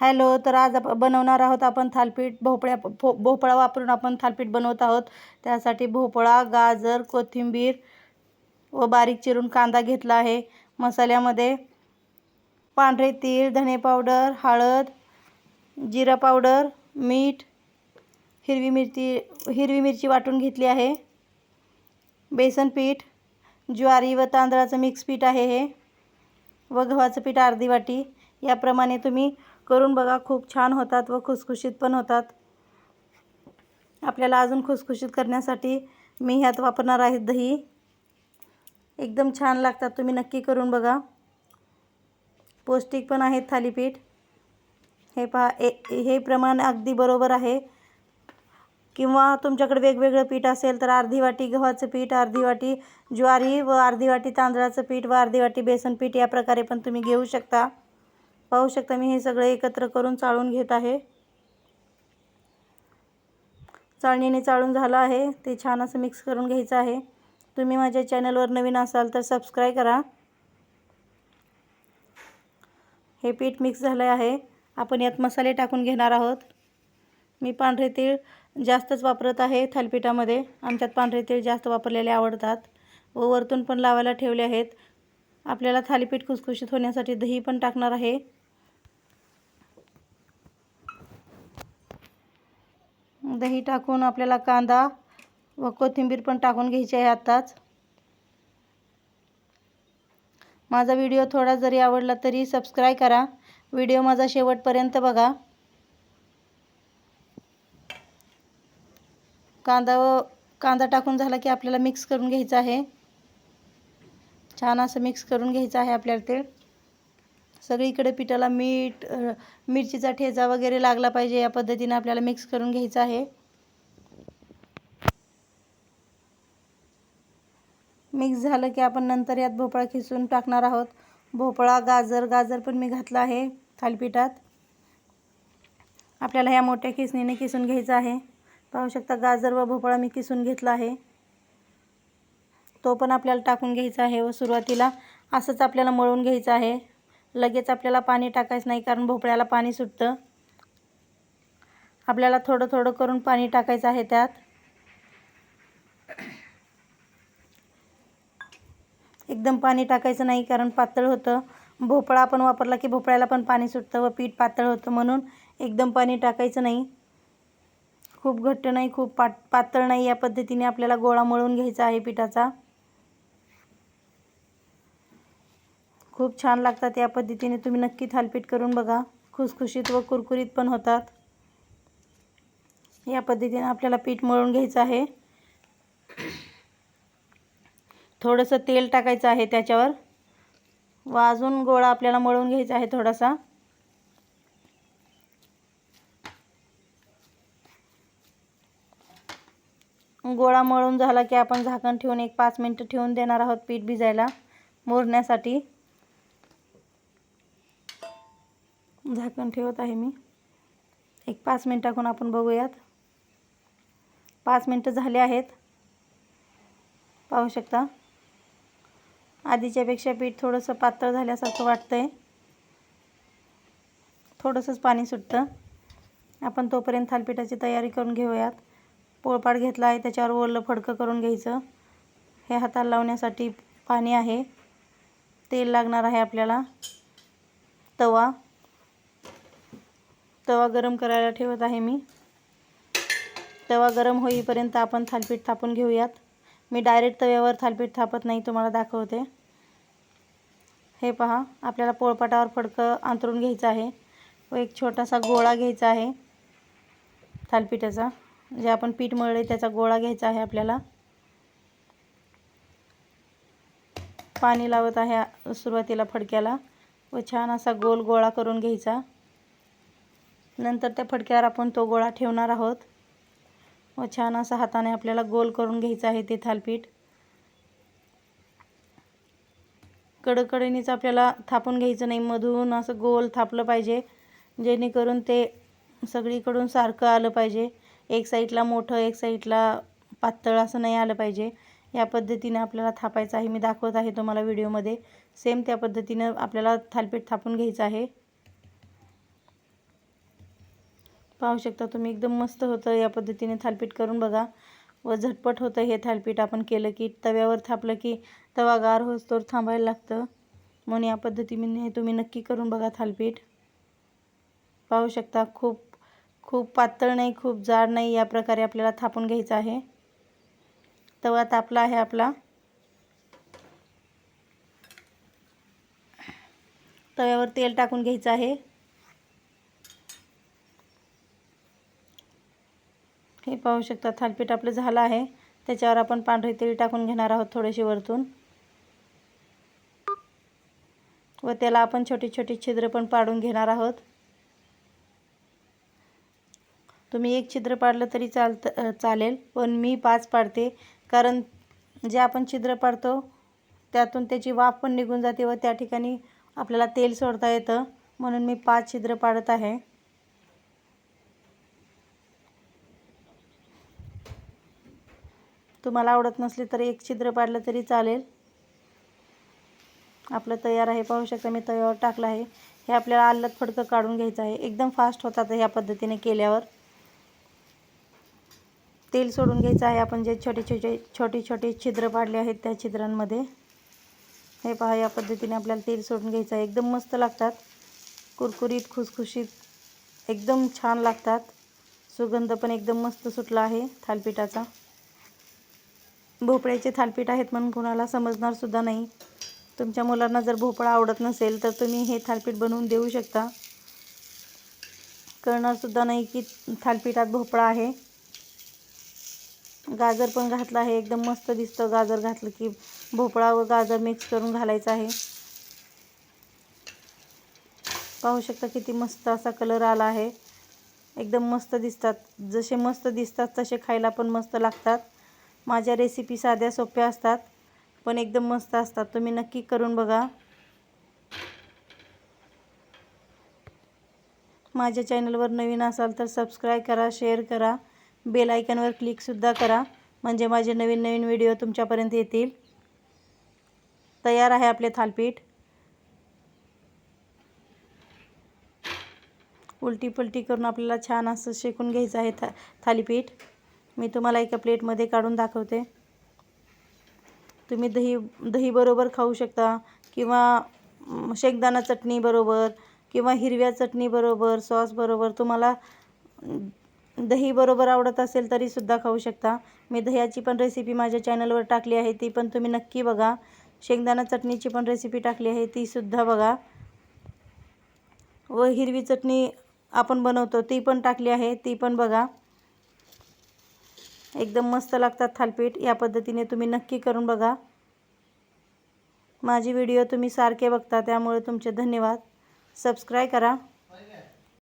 Hello तर आज आपण बनवणार आहोत आपण थालपीठ भोपळ्या भो भोपळा वापरून आपण थालपीठ बनवत आहोत. त्यासाठी भोपळा गाजर कोथिंबीर व बारीक चिरून कांदा घेतला आहे. मसाल्यामध्ये पांढरे तीळ धने पावडर हळद जिरा पावडर मीठ हिरवी मिरची हिरवी मिरची वाटून घेतली आहे. बेसन पीठ ज्वारी व तांदळाचं मिक्स पीठ आहे हे व गव्हाचं पीठ अर्धी वाटी. याप्रमाणे तुम्ही करून बघा खूप छान होतात व खुसखुशीत पण होतात. आपल्याला अजून खुसखुशीत करण्यासाठी मी ह्यात वापरणार आहे दही. एकदम छान लागतात तुम्ही नक्की करून बघा. पौष्टिक पण आहेत थालीपीठ. हे पहा ए हे प्रमाण अगदी बरोबर आहे. किंवा तुमच्याकडे वेगवेगळं पीठ असेल तर अर्धी वाटी गव्हाचं पीठ अर्धी वाटी ज्वारी व अर्धी वाटी तांदळाचं पीठ व अर्धी वाटी बेसन पीठ या प्रकारे पण तुम्ही घेऊ शकता. पाहू शकता मी हे सगळं एकत्र करून चाळून घेत आहे. चाळणीने चाळून झालं आहे. ते छान असं मिक्स करून घ्यायचं आहे. तुम्ही माझ्या चॅनलवर नवीन असाल तर सबस्क्राईब करा. हे पीठ मिक्स झालं आहे. आपण यात मसाले टाकून घेणार आहोत. मी पांढरे तीळ जास्तच वापरत आहे थालपिठामध्ये. आमच्यात पांढरे तीळ जास्त वापरलेले आवडतात. व वरतून पण लावायला ठेवले आहेत. आपल्याला थालीपीठ खुसखुशीत होण्यासाठी दही पण टाकणार आहे. दही टाकून आपल्याला कांदा व कोथिंबीर पण टाकून घ्यायची आहे आत्ताच. माझा व्हिडिओ थोडा जरी आवडला तरी सबस्क्राईब करा. व्हिडिओ माझा शेवटपर्यंत बघा. कांदा व कांदा टाकून झाला की आपल्याला मिक्स करून घ्यायचं आहे. छान असं मिक्स करून घ्यायचं आहे आपल्याला ते. सगळीकडे पिठाला मीठ मिरचीचा ठेचा वगैरे लागला पाहिजे या पद्धतीने आपल्याला मिक्स करून घ्यायचं आहे. मिक्स झालं की आपण नंतर यात भोपळा खिसून टाकणार आहोत. भोपळा गाजर गाजर पण मी घातला आहे थालीपीठात. आपल्याला ह्या मोठ्या किसणीने किसून घ्यायचं आहे. पाहू शकता गाजर व भोपळा मी किसून घेतला आहे. तो पण आपल्याला टाकून घ्यायचा आहे व सुरुवातीला असंच आपल्याला मळून घ्यायचं आहे. लगेच आपल्याला पाणी टाकायचं नाही कारण भोपळ्याला पाणी सुटतं. आपल्याला थोडं थोडं करून पाणी टाकायचं आहे त्यात. एकदम पाणी टाकायचं नाही कारण पातळ होतं. भोपळा आपण वापरला की भोपळ्याला पण पाणी सुटतं व पीठ पातळ होतं म्हणून एकदम पाणी टाकायचं नाही. खूप घट्ट नाही खूप पात पातळ नाही या पद्धतीने आपल्याला गोळा मळून घ्यायचा आहे पिठाचा. खूप छान लागतात या पद्धतीने. तुम्ही नक्की थालपीठ करून बघा. खुसखुशीत व कुरकुरीत पण होतात. या पद्धतीने आपल्याला पीठ मळून घ्यायचं आहे. थोडंसं तेल टाकायचं आहे त्याच्यावर. व अजून गोळा आपल्याला मळून घ्यायचा आहे थोडासा. गोळा मळून झाला की आपण झाकण ठेवून एक पाच मिनटं ठेवून देणार आहोत पीठ भिजायला. मोरण्यासाठी. झाकण ठेवत आहे मी. एक पाच मिनटाकून आपण बघूयात. पाच मिनटं झाले आहेत. पाहू शकता. आधीच्यापेक्षा पीठ थोडंसं पातळ झाल्यासारखं वाटतं आहे थोडंसंच पाणी सुटतं. आपण तोपर्यंत थालपीठाची तयारी करून घेऊयात. पोळपाट घेतला आहे त्याच्यावर ओलं फडकं करून घ्यायचं. हे हाताला लावण्यासाठी पाणी आहे. तेल लागणार आहे आपल्याला. तवा. तवा गरम करायला ठेवत आहे मी. तवा गरम होईपर्यंत आपण थालपीठ थापून घेऊयात. मी डायरेक्ट तव्यावर थालपीठ थापत नाही तुम्हाला दाखवते. हे पहा आपल्याला पोळपाटावर फडकं अंतरून घ्यायचं आहे. व एक छोटासा गोळा घ्यायचा आहे थालपीठाचा. जे आपण पीठ मळले त्याचा गोळा घ्यायचा आहे आपल्याला. पाणी लावत आहे सुरुवातीला फडक्याला. व छान असा गोल गोळा करून घ्यायचा. नंतर त्या फडक्यावर आपण तो गोळा ठेवणार आहोत. व छान असा हाताने आपल्याला गोल करून घ्यायचं आहे ते थालपीठ. कडकडीनेच आपल्याला थापून घ्यायचं नाही मधून असं गोल थापलं पाहिजे जेणेकरून ते सगळीकडून सारखं आलं पाहिजे. एक साईडला मोठं एक साईडला पातळ असं नाही आलं पाहिजे. या पद्धतीने आपल्याला थापायचं आहे. मी दाखवत आहे तुम्हाला व्हिडिओमध्ये. सेम त्या पद्धतीनं आपल्याला थालपीठ थापून घ्यायचं आहे. पाहू शकता तुम्ही एकदम मस्त होतं. या पद्धतीने थालपीठ करून बघा. व झटपट होतं हे थालपीठ. आपण केलं की तव्यावर थापलं की तवा गार होतोवर थांबायला लागतं. म्हणून या पद्धतीने तुम्ही नक्की करून बघा थालपीठ. पाहू शकता खूप खूप पातळ नाही खूप जाड नाही या प्रकारे आपल्याला थापून घ्यायचं आहे. तवा तापला आहे आपला. तव्यावर तेल टाकून घ्यायचं आहे. पाहू शकता थालपीठ आपलं झालं आहे. त्याच्यावर आपण पांढरी तेल टाकून घेणार आहोत थोडेसे वरतून. व त्याला आपण छोटी छोटी छिद्र पण पाडून घेणार आहोत. तुम्ही एक छिद्र पाडलं तरी चालत चालेल पण मी पाच पाडते. कारण जे आपण छिद्र पाडतो त्यातून त्याची वाफ पण निघून जाते व त्या ठिकाणी आपल्याला तेल सोडता येतं. म्हणून मी पाच छिद्र पाडत आहे. तुम्हाला आवडत नसले तर एक छिद्र पाडलं तरी चालेल. आपलं तयार आहे पाहू शकता मी तव्यावर टाकलं आहे. हे आपल्याला आल्लत फडकं काढून घ्यायचं आहे. एकदम फास्ट होतात ह्या पद्धतीने केल्यावर. तेल सोडून घ्यायचं आहे आपण जे छोटे छोटे छोटे छोटे छिद्र पाडले आहेत त्या छिद्रांमध्ये. हे पहा या पद्धतीने आपल्याला तेल सोडून घ्यायचं आहे. एकदम मस्त लागतात. कुरकुरीत खुसखुशीत एकदम छान लागतात. सुगंध पण एकदम मस्त सुटला आहे थालपिठाचा. भोपळ्याचे थालपीठ आहेत म्हणून कोणाला समजणार सुद्धा नाही. तुमच्या मुलांना जर भोपळा आवडत नसेल तर तुम्ही हे थालपीठ बनवून देऊ शकता. कळणार सुद्धा नाही की थालपीठात भोपळा आहे. गाजर पण घातलं आहे. एकदम मस्त दिसतं गाजर घातलं की भोपळा व गाजर मिक्स करून घालायचं आहे. पाहू शकता किती मस्त असा कलर आला आहे. एकदम मस्त दिसतात. जसे मस्त दिसतात तसे खायला पण मस्त लागतात. माझ्या रेसिपी साध्या सोप्या असतात पण एकदम मस्त असतात. तुम्ही नक्की करून बघा. माझ्या चॅनलवर नवीन असाल तर सबस्क्राईब करा शेअर करा. बेल आयकनवर क्लिकसुद्धा करा. म्हणजे माझे नवीन नवीन व्हिडिओ तुमच्यापर्यंत येतील. तयार आहे आपले थालपीठ. उलटी पलटी करून आपल्याला छान असं शेकून घ्यायचं आहे था थालीपीठ. मी तुम्हाला एका प्लेटमध्ये काढून दाखवते. तुम्ही दही दहीबरोबर खाऊ शकता किंवा शेंगदाणा चटणीबरोबर किंवा हिरव्या चटणीबरोबर सॉसबरोबर तुम्हाला दहीबरोबर आवडत असेल तरीसुद्धा खाऊ शकता. मी दह्याची पण रेसिपी माझ्या चॅनलवर टाकली आहे ती पण तुम्ही नक्की बघा. शेंगदाणा चटणीची पण रेसिपी टाकली आहे तीसुद्धा बघा. व हिरवी चटणी आपण बनवतो ती पण टाकली आहे ती पण बघा. एकदम मस्त लागतात थालपीठ. या पद्धतीने तुम्ही नक्की करून बघा. माझी व्हिडिओ तुम्ही सारखे बघता त्यामुळे तुमचे धन्यवाद. सबस्क्राईब करा.